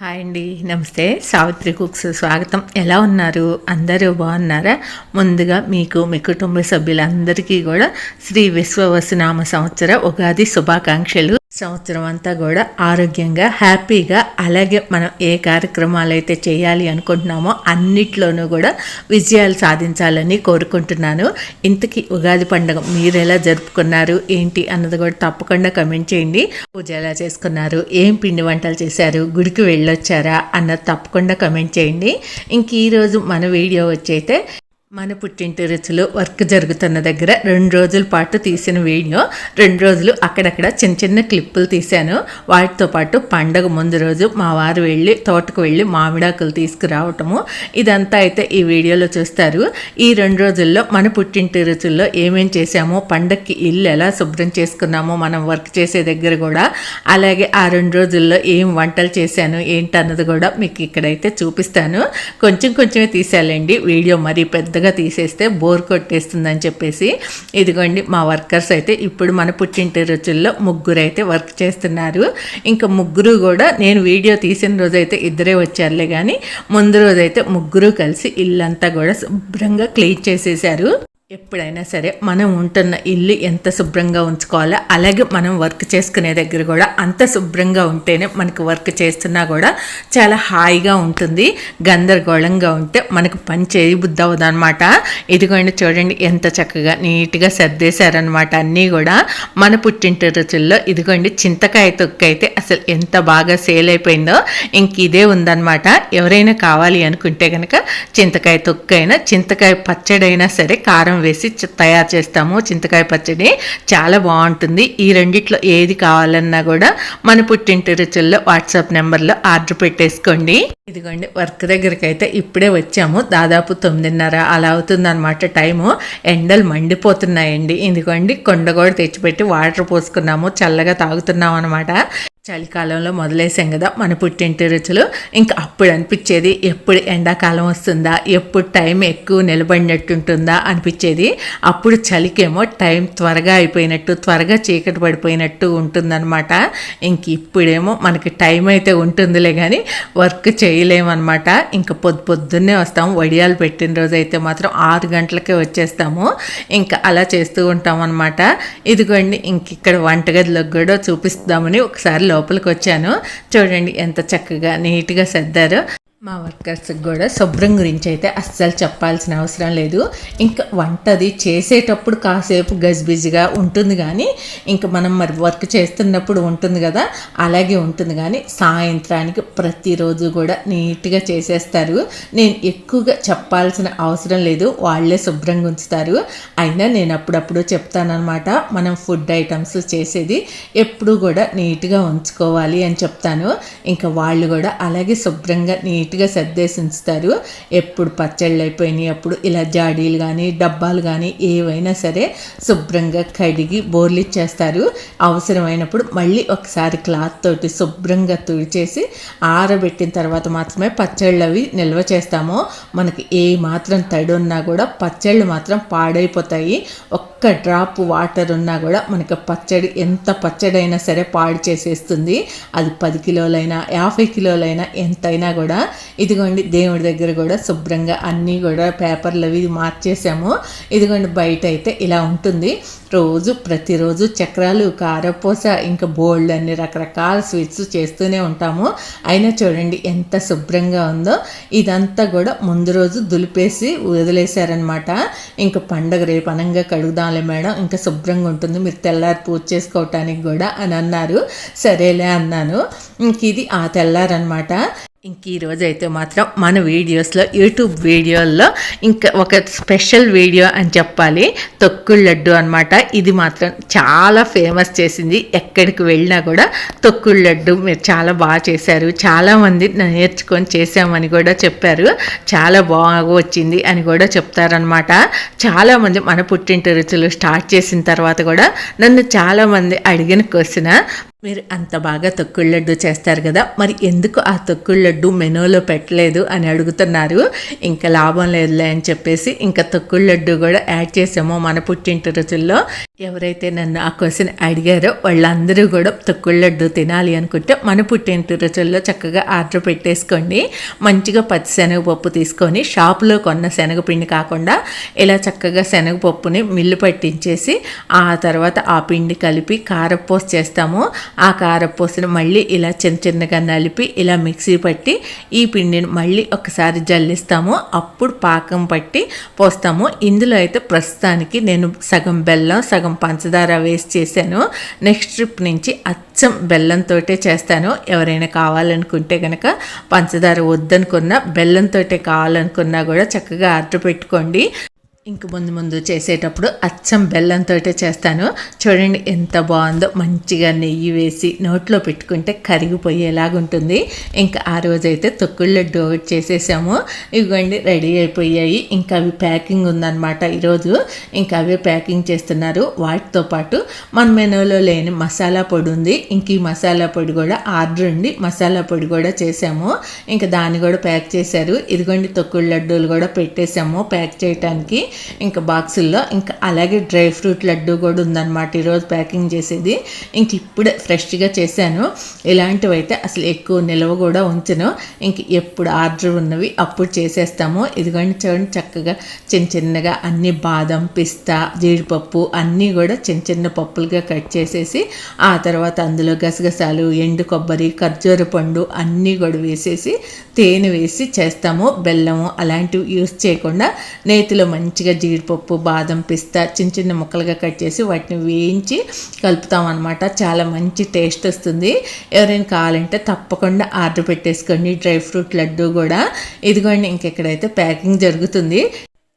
Hi అండి నమస్తే. Savitri cooks స్వాగతం. ఎలా ఉన్నారు? అందరూ బాగున్నారా? ముందుగా మీకు మీ కుటుంబ సభ్యులందరికీ కూడా శ్రీ విశ్వవసనామ సంవత్సర ఉగాది శుభాకాంక్షలు. సంవత్సరం అంతా కూడా ఆరోగ్యంగా హ్యాపీగా అలాగే మనం ఏ కార్యక్రమాలు అయితే చేయాలి అనుకుంటున్నామో అన్నిట్లోనూ కూడా విజయాలు సాధించాలని కోరుకుంటున్నాను. ఇంతకీ ఉగాది పండుగ మీరు ఎలా జరుపుకున్నారు ఏంటి అన్నది కూడా తప్పకుండా కమెంట్ చేయండి. పూజ ఎలా చేసుకున్నారు ఏం పిండి వంటలు చేశారు గుడికి వెళ్ళొచ్చారా అన్నది తప్పకుండా కమెంట్ చేయండి. ఇంక ఈరోజు మన వీడియో వచ్చి అయితే మన పుట్టింటి రుచులు వర్క్ జరుగుతున్న దగ్గర రెండు రోజుల పాటు తీసిన వీడియో. రెండు రోజులు అక్కడక్కడ చిన్న చిన్న క్లిప్పులు తీశాను. వాటితో పాటు పండగ ముందు రోజు మా వారు వెళ్ళి తోటకు వెళ్ళి మామిడాకులు తీసుకురావటము. ఇదంతా అయితే ఈ వీడియోలో చూస్తారు. ఈ రెండు రోజుల్లో మన పుట్టింటి రుచుల్లో ఏమేం చేశామో పండగకి ఇల్లు ఎలా శుభ్రం చేసుకున్నామో మనం వర్క్ చేసే దగ్గర కూడా. అలాగే ఆ రెండు రోజుల్లో ఏం వంటలు చేశాను ఏంటన్నది కూడా మీకు ఇక్కడైతే చూపిస్తాను. కొంచెం కొంచెమే తీసాలండి వీడియో మరీ పెద్ద కొత్తగా తీసేస్తే బోర్ కొట్టేస్తుందని చెప్పేసి ఇదిగోండి మా వర్కర్స్ అయితే ఇప్పుడు మన పుట్టింటి రోజుల్లో ముగ్గురు అయితే వర్క్ చేస్తున్నారు. ఇంకా ముగ్గురు కూడా నేను వీడియో తీసిన రోజైతే ఇద్దరే వచ్చారులే కానీ ముందు రోజైతే ముగ్గురు కలిసి ఇల్లంతా కూడా శుభ్రంగా క్లీన్ చేసేసారు ఎప్పుడైనా సరే మనం ఉంటున్న ఇల్లు ఎంత శుభ్రంగా ఉంచుకోవాలో అలాగే మనం వర్క్ చేసుకునే దగ్గర కూడా అంత శుభ్రంగా ఉంటేనే మనకు వర్క్ చేస్తున్నా కూడా చాలా హాయిగా ఉంటుంది గందరగోళంగా ఉంటే మనకు పని చేయబుద్ధి అవ్వదు అనమాట ఇదిగోండి చూడండి ఎంత చక్కగా నీట్గా సర్దేశారనమాట అన్నీ కూడా. మన పుట్టింటి రుచుల్లో ఇదిగోండి చింతకాయ తొక్క అయితే అసలు ఎంత బాగా సేల్ అయిపోయిందో ఇంక ఇదే ఉందన్నమాట. ఎవరైనా కావాలి అనుకుంటే కనుక చింతకాయ తొక్క అయినా చింతకాయ పచ్చడైనా సరే కారం వేసి తయారు చేస్తాము. చింతకాయ పచ్చడి చాలా బాగుంటుంది. ఈ రెండిట్లో ఏది కావాలన్నా కూడా మన పుట్టింటి రుచుల్లో వాట్సాప్ నెంబర్లో ఆర్డర్ పెట్టేసుకోండి. ఇదిగోండి వర్క్ దగ్గరికి అయితే ఇప్పుడే వచ్చాము. దాదాపు తొమ్మిదిన్నర అలా అవుతుందన్నమాట టైము. ఎండలు మండిపోతున్నాయండి. ఇదిగోండి కొండ కూడా తెచ్చిపెట్టి వాటర్ పోసుకున్నాము. చల్లగా తాగుతున్నాం అనమాట చలికాలంలో మొదలేసాం కదా మన పుట్టింటి రుచులు. ఇంకా అప్పుడు అనిపించేది ఎప్పుడు ఎండాకాలం వస్తుందా ఎప్పుడు టైం ఎక్కువ నిలబడినట్టుంటుందా అనిపించేది. అప్పుడు చలికేమో టైం త్వరగా అయిపోయినట్టు త్వరగా చీకటి పడిపోయినట్టు ఉంటుందన్నమాట. ఇంక ఇప్పుడేమో మనకి టైం అయితే ఉంటుందిలే కానీ వర్క్ చేయలేమన్నమాట. ఇంకా పొద్దు పొద్దున్నే వస్తాము వడియాలు పెట్టిన రోజు అయితే మాత్రం ఆరు గంటలకే వచ్చేస్తాము. ఇంకా అలా చేస్తూ ఉంటాం అనమాట ఇదిగోండి ఇంక ఇక్కడ వంటగదిలోకి కూడా చూపిస్తామని ఒకసారి లోపలికి వచ్చాను చూడండి ఎంత చక్కగా నీట్గా సర్దారో. మా వర్కర్స్కి కూడా శుభ్రం గురించి అయితే అస్సలు చెప్పాల్సిన అవసరం లేదు. ఇంకా వంటది చేసేటప్పుడు కాసేపు గజిబిజిగా ఉంటుంది కానీ ఇంకా మనం మరి వర్క్ చేస్తున్నప్పుడు ఉంటుంది కదా అలాగే ఉంటుంది కానీ సాయంత్రానికి ప్రతిరోజు కూడా నీట్గా చేసేస్తారు. నేను ఎక్కువగా చెప్పాల్సిన అవసరం లేదు వాళ్ళే శుభ్రంగా ఉంచుతారు. అయినా నేను అప్పుడప్పుడు చెప్తానమాట మనం ఫుడ్ ఐటమ్స్ చేసేది ఎప్పుడు కూడా నీట్గా ఉంచుకోవాలి అని చెప్తాను. ఇంకా వాళ్ళు కూడా అలాగే శుభ్రంగా నీట్ నీట్గా సర్దేసి ఉంచుతారు ఎప్పుడు పచ్చళ్ళు అయిపోయినాయి అప్పుడు ఇలా జాడీలు కానీ డబ్బాలు కానీ ఏవైనా సరే శుభ్రంగా కడిగి బోర్లు ఇచ్చేస్తారు. అవసరమైనప్పుడు మళ్ళీ ఒకసారి క్లాత్ తోటి శుభ్రంగా తుడిచేసి ఆరబెట్టిన తర్వాత మాత్రమే పచ్చళ్ళు అవి నిల్వ చేస్తాము. మనకి ఏ మాత్రం తడి ఉన్నా కూడా పచ్చళ్ళు మాత్రం పాడైపోతాయి. ఒక్క డ్రాప్ వాటర్ ఉన్నా కూడా మనకి పచ్చడి ఎంత పచ్చడి అయినా సరే పాడు చేసేస్తుంది. అది పది కిలోలైనా యాభై కిలోలైనా ఎంతైనా కూడా ఇదిగోండి దేవుడి దగ్గర కూడా శుభ్రంగా అన్నీ కూడా పేపర్లు అవి మార్చేసాము. ఇదిగోండి బయట అయితే ఇలా ఉంటుంది. రోజు ప్రతిరోజు చక్రాలు కారపూస ఇంకా బోల్డ్ అన్ని రకరకాల స్వీట్స్ చేస్తూనే ఉంటాము. అయినా చూడండి ఎంత శుభ్రంగా ఉందో. ఇదంతా కూడా ముందు రోజు దులిపేసి వదిలేశారనమాట ఇంకా పండగ రేపు అనంగా కడుగుదాంలే మేడం ఇంకా శుభ్రంగా ఉంటుంది. మీరు తెల్లారి పూజ చేసుకోవటానికి కూడా అని అన్నారు. సరేలే అన్నాను. ఇంక ఇది ఆ తెల్లారనమాట ఇంక ఈరోజు అయితే మాత్రం మన వీడియోస్లో యూట్యూబ్ వీడియోల్లో ఇంకా ఒక స్పెషల్ వీడియో అని చెప్పాలి. తొక్కుడు లడ్డు అనమాట ఇది మాత్రం చాలా ఫేమస్ చేసింది. ఎక్కడికి వెళ్ళినా కూడా తొక్కుడు లడ్డు మీరు చాలా బాగా చేశారు. చాలామంది నేర్చుకొని చేసామని కూడా చెప్పారు. చాలా బాగా వచ్చింది అని కూడా చెప్తారనమాట చాలామంది మన పుట్టింటి రుచులు స్టార్ట్ చేసిన తర్వాత కూడా నన్ను చాలామంది అడిగిన క్వశ్చన్ మీరు అంత బాగా తొక్కుడు లడ్డు చేస్తారు కదా మరి ఎందుకు ఆ తొక్కుడు లడ్డు మెనూలో పెట్టలేదు అని అడుగుతున్నారు. ఇంకా లాభం లేదులే అని చెప్పేసి ఇంకా తొక్కుడు లడ్డు కూడా యాడ్ చేసాము మన పుట్టింటి రుచుల్లో ఎవరైతే నన్ను ఆ క్వశ్చన్ అడిగారో వాళ్ళందరూ కూడా తొక్కుడు లడ్డు తినాలి అనుకుంటే మన పుట్టింటి రుచుల్లో చక్కగా ఆర్డర్ పెట్టేసుకోండి. మంచిగా పచ్చి శనగపప్పు తీసుకొని షాపులో కొన్న శనగపిండి కాకుండా ఇలా చక్కగా శనగపప్పుని మిల్లు పట్టించేసి ఆ తర్వాత ఆ పిండి కలిపి కారపోస్ చేస్తాము. ఆ కారపూసను మళ్ళీ ఇలా చిన్న చిన్నగా నలిపి ఇలా మిక్సీ పట్టి ఈ పిండిని మళ్ళీ ఒకసారి జల్లిస్తాము. అప్పుడు పాకం పట్టి పోస్తాము. ఇందులో అయితే ప్రస్తుతానికి నేను సగం బెల్లం సగం పంచదార వేసి చేశాను. నెక్స్ట్ ట్రిప్ నుంచి అచ్చం బెల్లంతో చేస్తాను. ఎవరైనా కావాలనుకుంటే కనుక పంచదార వద్దనుకున్నా బెల్లంతో కావాలనుకున్నా కూడా చక్కగా ఆర్డర్ పెట్టుకోండి. ఇంక ముందు ముందు చేసేటప్పుడు అచ్చం బెల్లంతో చేస్తాను. చూడండి ఎంత బాగుందో. మంచిగా నెయ్యి వేసి నోట్లో పెట్టుకుంటే కరిగిపోయేలాగుంటుంది. ఇంకా ఆ రోజైతే తొక్కుడు డోట్ చేసేసాము. ఇవ్వండి రెడీ అయిపోయాయి. ఇంకా అవి ప్యాకింగ్ ఉందన్నమాట ఈరోజు. ఇంకా అవి ప్యాకింగ్ చేస్తున్నారు. వాటితో పాటు మన మెనూలో లేని మసాలా పొడి ఉంది. ఇంక ఈ మసాలా పొడి కూడా ఆర్డర్ ఉండి మసాలా పొడి కూడా చేసాము. ఇంకా దాన్ని కూడా ప్యాక్ చేశారు. ఇదిగోండి తొక్కుడు లడ్డూలు కూడా పెట్టేశాము ప్యాక్ చేయటానికి. ఇంకా బాక్సుల్లో ఇంకా అలాగే డ్రై ఫ్రూట్ లడ్డు కూడా ఉందన్నమాట. ఈరోజు ప్యాకింగ్ చేసేది. ఇంక ఇప్పుడే ఫ్రెష్గా చేశాను. ఇలాంటివి అయితే అసలు ఎక్కువ నిల్వ కూడా ఉంచను. ఇంక ఎప్పుడు ఆర్డర్ ఉన్నవి అప్పుడు చేసేస్తాము. ఇదిగోండి చూడండి చక్కగా చిన్న చిన్నగా అన్ని బాదం పిస్తా జీడిపప్పు అన్నీ కూడా చిన్న చిన్న పప్పులుగా కట్ చేసేసి ఆ తర్వాత అందులో గసగసాలు ఎండు కొబ్బరి ఖర్జూర పండు అన్నీ కూడా వేసేసి తేనె వేసి చేస్తాము. బెల్లము అలాంటివి యూస్ చేయకుండా నేతిలో మంచి మంచిగా జీడిపప్పు బాదం పిస్తా చిన్న చిన్న ముక్కలుగా కట్ చేసి వాటిని వేయించి కలుపుతాం అనమాట చాలా మంచి టేస్ట్ వస్తుంది. ఎవరైనా కావాలంటే తప్పకుండా ఆర్డర్ పెట్టేసుకోండి. డ్రై ఫ్రూట్ లడ్డు కూడా. ఇదిగోండి ఇంకెక్కడైతే ప్యాకింగ్ జరుగుతుంది.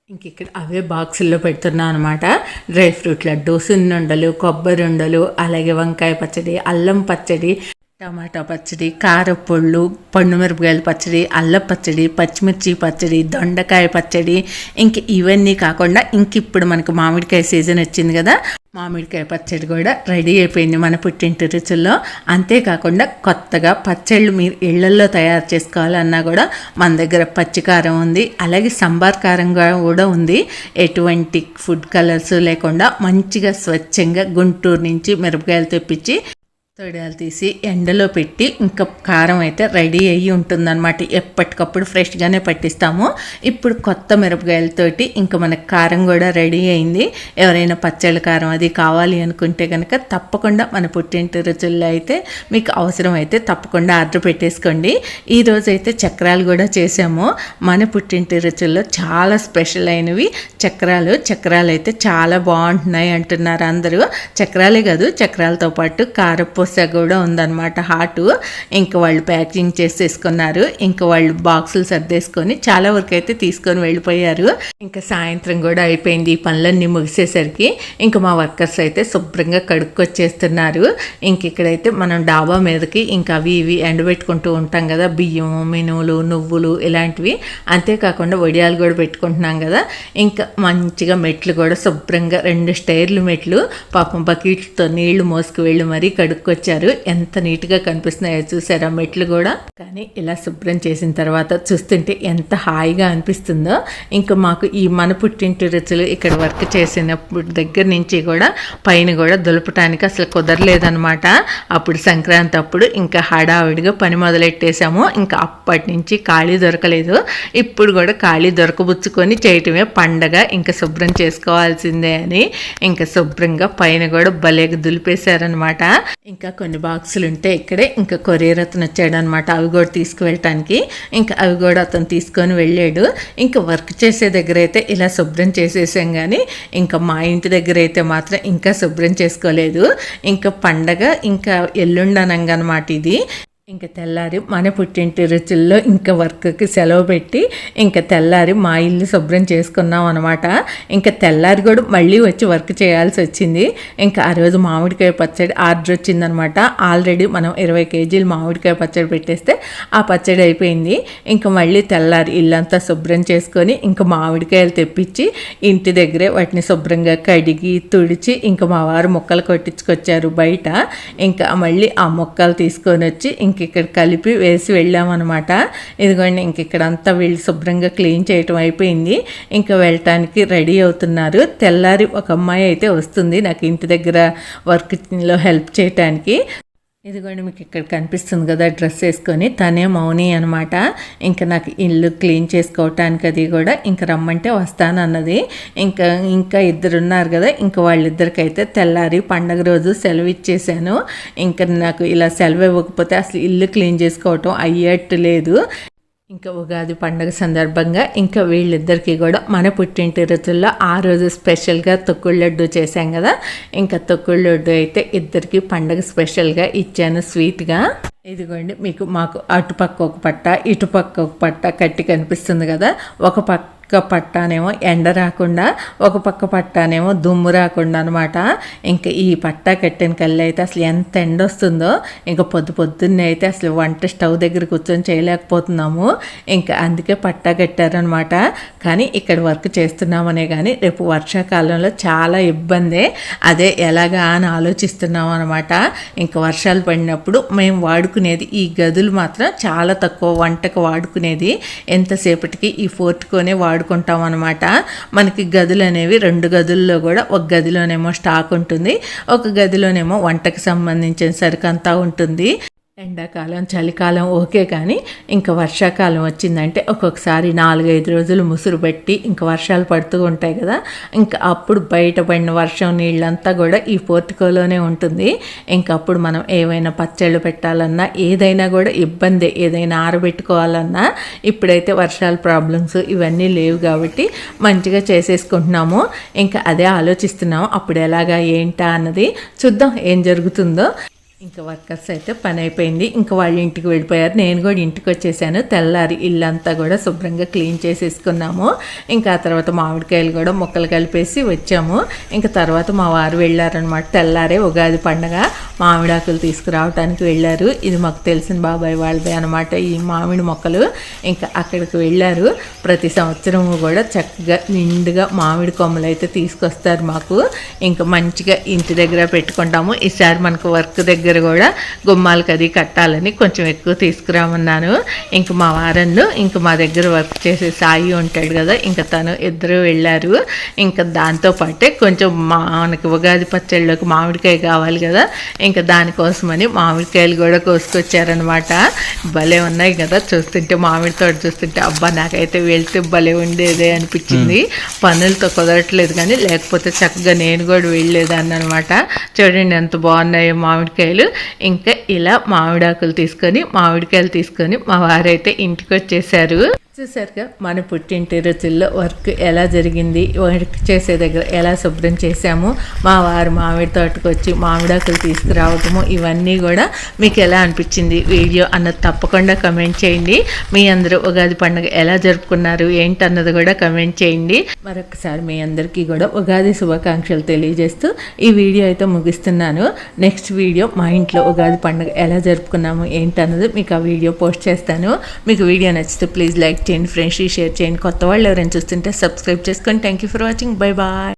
ఇంక ఇక్కడ అవే బాక్సుల్లో పెడుతున్నాను అనమాట డ్రై ఫ్రూట్ లడ్డు సున్నుండలు కొబ్బరి ఉండలు అలాగే వంకాయ పచ్చడి అల్లం పచ్చడి టమాటా పచ్చడి కారపొళ్ళు పండు మిరపకాయల పచ్చడి అల్లం పచ్చడి పచ్చిమిర్చి పచ్చడి దొండకాయ పచ్చడి ఇంక ఇవన్నీ కాకుండా ఇంక ఇప్పుడు మనకు మామిడికాయ సీజన్ వచ్చింది కదా మామిడికాయ పచ్చడి కూడా రెడీ అయిపోయింది మన పుట్టింటి రుచుల్లో. అంతేకాకుండా కొత్తగా పచ్చళ్ళు మీరు ఇళ్ళల్లో తయారు చేసుకోవాలన్నా కూడా మన దగ్గర పచ్చికారం ఉంది అలాగే సంబార్ కారం కూడా ఉంది. ఎటువంటి ఫుడ్ కలర్స్ లేకుండా మంచిగా స్వచ్ఛంగా గుంటూరు నుంచి మిరపకాయలు తెప్పించి తొడాలు తీసి ఎండలో పెట్టి ఇంకా కారం అయితే రెడీ అయ్యి ఉంటుందన్నమాట. ఎప్పటికప్పుడు ఫ్రెష్గానే పట్టిస్తాము. ఇప్పుడు కొత్త మిరపకాయలతోటి ఇంకా మనకు కారం కూడా రెడీ అయింది. ఎవరైనా పచ్చళ్ళ కారం అది కావాలి అనుకుంటే కనుక తప్పకుండా మన పుట్టింటి రుచుల్లో అయితే మీకు అవసరం అయితే తప్పకుండా ఆర్డర్ పెట్టేసుకోండి. ఈరోజు అయితే చక్రాలు కూడా చేసాము. మన పుట్టింటి రుచుల్లో చాలా స్పెషల్ అయినవి చక్రాలు. చక్రాలు అయితే చాలా బాగుంటున్నాయి అంటున్నారు అందరూ. చక్రాలే కాదు చక్రాలతో పాటు కారపు కోర్సా కూడా ఉందన్నమాట హాట్. ఇంకా వాళ్ళు ప్యాకింగ్ చేసేసుకున్నారు. ఇంకా వాళ్ళు బాక్సులు సర్దేసుకొని చాలా వరకు అయితే తీసుకొని వెళ్ళిపోయారు. ఇంకా సాయంత్రం కూడా అయిపోయింది ఈ పనులన్నీ ముగిసేసరికి. ఇంకా మా వర్కర్స్ అయితే శుభ్రంగా కడుక్కొచ్చేస్తున్నారు. ఇంక ఇక్కడైతే మనం డాబా మీదకి ఇంకా అవి ఇవి ఎండబెట్టుకుంటూ ఉంటాం కదా బియ్యం మినువులు నువ్వులు ఇలాంటివి. అంతేకాకుండా వడియాలు కూడా పెట్టుకుంటున్నాం కదా. ఇంకా మంచిగా మెట్లు కూడా శుభ్రంగా రెండు స్టైర్లు మెట్లు. పాపం బకెట్తో నీళ్ళు మోసుకు వెళ్ళి మరీ తీసుకొచ్చారు ఎంత నీట్గా కనిపిస్తున్నాయో చూసారా మెట్లు కూడా? కానీ ఇలా శుభ్రం చేసిన తర్వాత చూస్తుంటే ఎంత హాయిగా అనిపిస్తుందో. ఇంకా మాకు ఈ మన పుట్టింటి రుచులు ఇక్కడ వర్క్ చేసినప్పుడు దగ్గర నుంచి కూడా పైన కూడా దులపటానికి అసలు కుదరలేదనమాట అప్పుడు సంక్రాంతి అప్పుడు ఇంకా హడావిడిగా పని మొదలెట్టేశాము. ఇంకా అప్పటి నుంచి ఖాళీ దొరకలేదు. ఇప్పుడు కూడా ఖాళీ దొరకబుచ్చుకొని చేయటమే పండగ. ఇంకా శుభ్రం చేసుకోవాల్సిందే అని ఇంకా శుభ్రంగా పైన కూడా భలేగా దులిపేశారనమాట ఇంకా ఇంకా కొన్ని బాక్సులు ఉంటే ఇక్కడే ఇంకా కొరియర్ అతను వచ్చాడు అనమాట అవి కూడా తీసుకువెళ్ళటానికి. ఇంకా అవి కూడా అతను తీసుకొని వెళ్ళాడు. ఇంకా వర్క్ చేసే దగ్గర అయితే ఇలా శుభ్రం చేసేసాం కానీ ఇంకా మా ఇంటి దగ్గర అయితే మాత్రం ఇంకా శుభ్రం చేసుకోలేదు. ఇంకా పండగ ఇంకా ఎల్లుండనంగా అనమాట ఇది. ఇంకా తెల్లారి మన పుట్టింటి రుచుల్లో ఇంకా వర్క్కి సెలవు పెట్టి ఇంకా తెల్లారి మా ఇల్లు శుభ్రం చేసుకున్నాం అనమాట ఇంకా తెల్లారి కూడా మళ్ళీ వచ్చి వర్క్ చేయాల్సి వచ్చింది. ఇంకా ఆ రోజు మామిడికాయ పచ్చడి ఆర్డర్ వచ్చిందనమాట ఆల్రెడీ మనం ఇరవై కేజీలు మామిడికాయ పచ్చడి పెట్టేస్తే ఆ పచ్చడి అయిపోయింది. ఇంకా మళ్ళీ తెల్లారి ఇల్లంతా శుభ్రం చేసుకొని ఇంకా మామిడికాయలు తెప్పించి ఇంటి దగ్గరే వాటిని శుభ్రంగా కడిగి తుడిచి ఇంకా మా వారు మొక్కలు కొట్టించుకొచ్చారు బయట. ఇంకా మళ్ళీ ఆ మొక్కలు తీసుకొని వచ్చి ఇంక ఇక్కడ కలిపి వేసి వెళ్ళామన్నమాట. ఇదిగోండి ఇంక ఇక్కడ అంతా వీళ్ళు శుభ్రంగా క్లీన్ చేయటం అయిపోయింది. ఇంకా వెళ్ళటానికి రెడీ అవుతున్నారు. తెల్లారి ఒక అమ్మాయి అయితే వస్తుంది నాకు ఇంటి దగ్గర వర్క్లో హెల్ప్ చేయటానికి. ఇదిగోండి మీకు ఇక్కడ కనిపిస్తుంది కదా డ్రెస్ వేసుకొని. తనే మౌని అనమాట ఇంకా నాకు ఇల్లు క్లీన్ చేసుకోవటానికి అది కూడా ఇంకా రమ్మంటే వస్తానన్నది ఇంకా ఇంకా ఇద్దరు ఉన్నారు కదా ఇంకా వాళ్ళిద్దరికైతే తెల్లారి పండగ రోజు సెలవు ఇచ్చేసాను ఇంకా నాకు ఇలా సెలవు ఇవ్వకపోతే అసలు ఇల్లు క్లీన్ చేసుకోవటం అయ్యేట్టు లేదు. ఇంకా ఉగాది పండుగ సందర్భంగా ఇంకా వీళ్ళిద్దరికీ కూడా మన పుట్టింటి రుతుల్లో ఆ రోజు స్పెషల్గా తొక్కుడు లడ్డు చేశాం కదా. ఇంకా తొక్కుడు లడ్డు అయితే ఇద్దరికి పండగ స్పెషల్గా ఇచ్చాను స్వీట్గా. ఇదిగోండి మీకు మాకు అటుపక్క ఒక పట్ట ఇటుపక్క ఒక పట్ట కట్టి కనిపిస్తుంది కదా. ఒక పక్క ఒక పట్టానేమో ఎండ రాకుండా ఒక పక్క పట్టానేమో దుమ్ము రాకుండా అనమాట ఇంకా ఈ పట్టా కట్టిన కళ్ళు అయితే అసలు ఎంత ఎండ వస్తుందో ఇంకా పొద్దు పొద్దున్నే అయితే అసలు వంట స్టవ్ దగ్గర కూర్చొని చేయలేకపోతున్నాము. ఇంకా అందుకే పట్టా కట్టారనమాట కానీ ఇక్కడ వర్క్ చేస్తున్నామనే కానీ రేపు వర్షాకాలంలో చాలా ఇబ్బందే. అదే ఎలాగా అని ఆలోచిస్తున్నాం అనమాట ఇంకా వర్షాలు పడినప్పుడు మేము వాడుకునేది ఈ గదులు మాత్రం చాలా తక్కువ వంటకు వాడుకునేది. ఎంతసేపటికి ఈ ఫోర్ట్కోనే వాడు వాడుకుంటాం అనమాట మనకి గదులు అనేవి రెండు గదుల్లో కూడా ఒక గదిలోనేమో స్టాక్ ఉంటుంది ఒక గదిలోనేమో వంటకి సంబంధించిన సరుకు అంతా ఉంటుంది. ఎండాకాలం చలికాలం ఓకే కానీ ఇంకా వర్షాకాలం వచ్చిందంటే ఒక్కొక్కసారి నాలుగైదు రోజులు ముసురు పెట్టి ఇంకా వర్షాలు పడుతూ ఉంటాయి కదా. ఇంకా అప్పుడు బయటపడిన వర్షం నీళ్ళంతా కూడా ఈ పోర్టికోలోనే ఉంటుంది. ఇంకా అప్పుడు మనం ఏవైనా పచ్చళ్ళు పెట్టాలన్నా ఏదైనా కూడా ఇబ్బంది ఏదైనా ఆరబెట్టుకోవాలన్నా ఇప్పుడైతే వర్షాల ప్రాబ్లమ్స్ ఇవన్నీ లేవు కాబట్టి మంచిగా చేసేసుకుంటున్నాము. ఇంకా అదే ఆలోచిస్తున్నాము అప్పుడు ఎలాగా ఏంటా అన్నది చూద్దాం ఏం జరుగుతుందో. ఇంకా వర్కర్స్ అయితే పని అయిపోయింది ఇంకా వాళ్ళ ఇంటికి వెళ్ళిపోయారు. నేను కూడా ఇంటికి వచ్చేసాను. తెల్లారి ఇల్లంతా కూడా శుభ్రంగా క్లీన్ చేసేసుకున్నాము. ఇంకా ఆ తర్వాత మామిడికాయలు కూడా మొక్కలు కలిపేసి వచ్చాము. ఇంకా తర్వాత మా వారు వెళ్ళారనమాట తెల్లారే ఉగాది పండగ. మామిడాకులు తీసుకురావడానికి వెళ్ళారు. ఇది మాకు తెలిసిన బాబాయ్ వాళ్ళదే అనమాట ఈ మామిడి మొక్కలు. ఇంకా అక్కడికి వెళ్ళారు. ప్రతి సంవత్సరం కూడా చక్కగా నిండుగా మామిడి కొమ్మలు అయితే తీసుకొస్తారు మాకు. ఇంకా మంచిగా ఇంటి దగ్గర పెట్టుకుంటాము. ఈసారి మనకు వర్క్ దగ్గర దగ్గర కూడా గుమ్మాలకి అది కట్టాలని కొంచెం ఎక్కువ తీసుకురామన్నాను. ఇంక మా వారన్ను ఇంక మా దగ్గర వర్క్ చేసే సాయి ఉంటాడు కదా ఇంకా తను ఇద్దరు వెళ్ళారు. ఇంకా దాంతోపాటే కొంచెం మనకి ఉగాది పచ్చళ్ళలోకి మామిడికాయ కావాలి కదా ఇంకా దానికోసమని మామిడికాయలు కూడా కోసుకొచ్చారనమాట భలే ఉన్నాయి కదా చూస్తుంటే మామిడి తోట చూస్తుంటే అబ్బా నాకైతే వెళ్తే భలే ఉండేదే అనిపించింది. పనులతో కుదరట్లేదు కానీ లేకపోతే చక్కగా నేను కూడా వెళ్ళేదాన్ని అనమాట చూడండి ఎంత బాగున్నాయో మామిడికాయలు. ఇంకా ఇలా మామిడాకులు తీసుకొని మామిడికాయలు తీసుకొని మా వారైతే ఇంటికి వచ్చేసారు చూసారుగా మన పుట్టింటి రుచుల్లో వర్క్ ఎలా జరిగింది? వర్క్ చేసే దగ్గర ఎలా శుభ్రం చేశాము? మా వారు మామిడి తోటకు వచ్చి మామిడాకులు తీసుకురావటము ఇవన్నీ కూడా మీకు ఎలా అనిపించింది? వీడియో అన్నది తప్పకుండా కమెంట్ చేయండి. మీ అందరూ ఉగాది పండుగ ఎలా జరుపుకున్నారు? ఏంటన్నది కూడా కమెంట్ చేయండి. మరొకసారి మీ అందరికీ కూడా ఉగాది శుభాకాంక్షలు తెలియజేస్తూ ఈ వీడియో అయితే ముగిస్తున్నాను. నెక్స్ట్ వీడియో మా ఇంట్లో ఉగాది పండుగ ఎలా జరుపుకున్నాము ఏంటన్నది మీకు ఆ వీడియో పోస్ట్ చేస్తాను. మీకు వీడియో నచ్చితే ప్లీజ్ లైక్ చేయండి ఫ్రెండ్స్ షేర్ చేయండి కొత్త వాళ్ళు ఎవరైనా చూస్తుంటే సబ్స్క్రైబ్ చేసుకోండి thank you for watching bye bye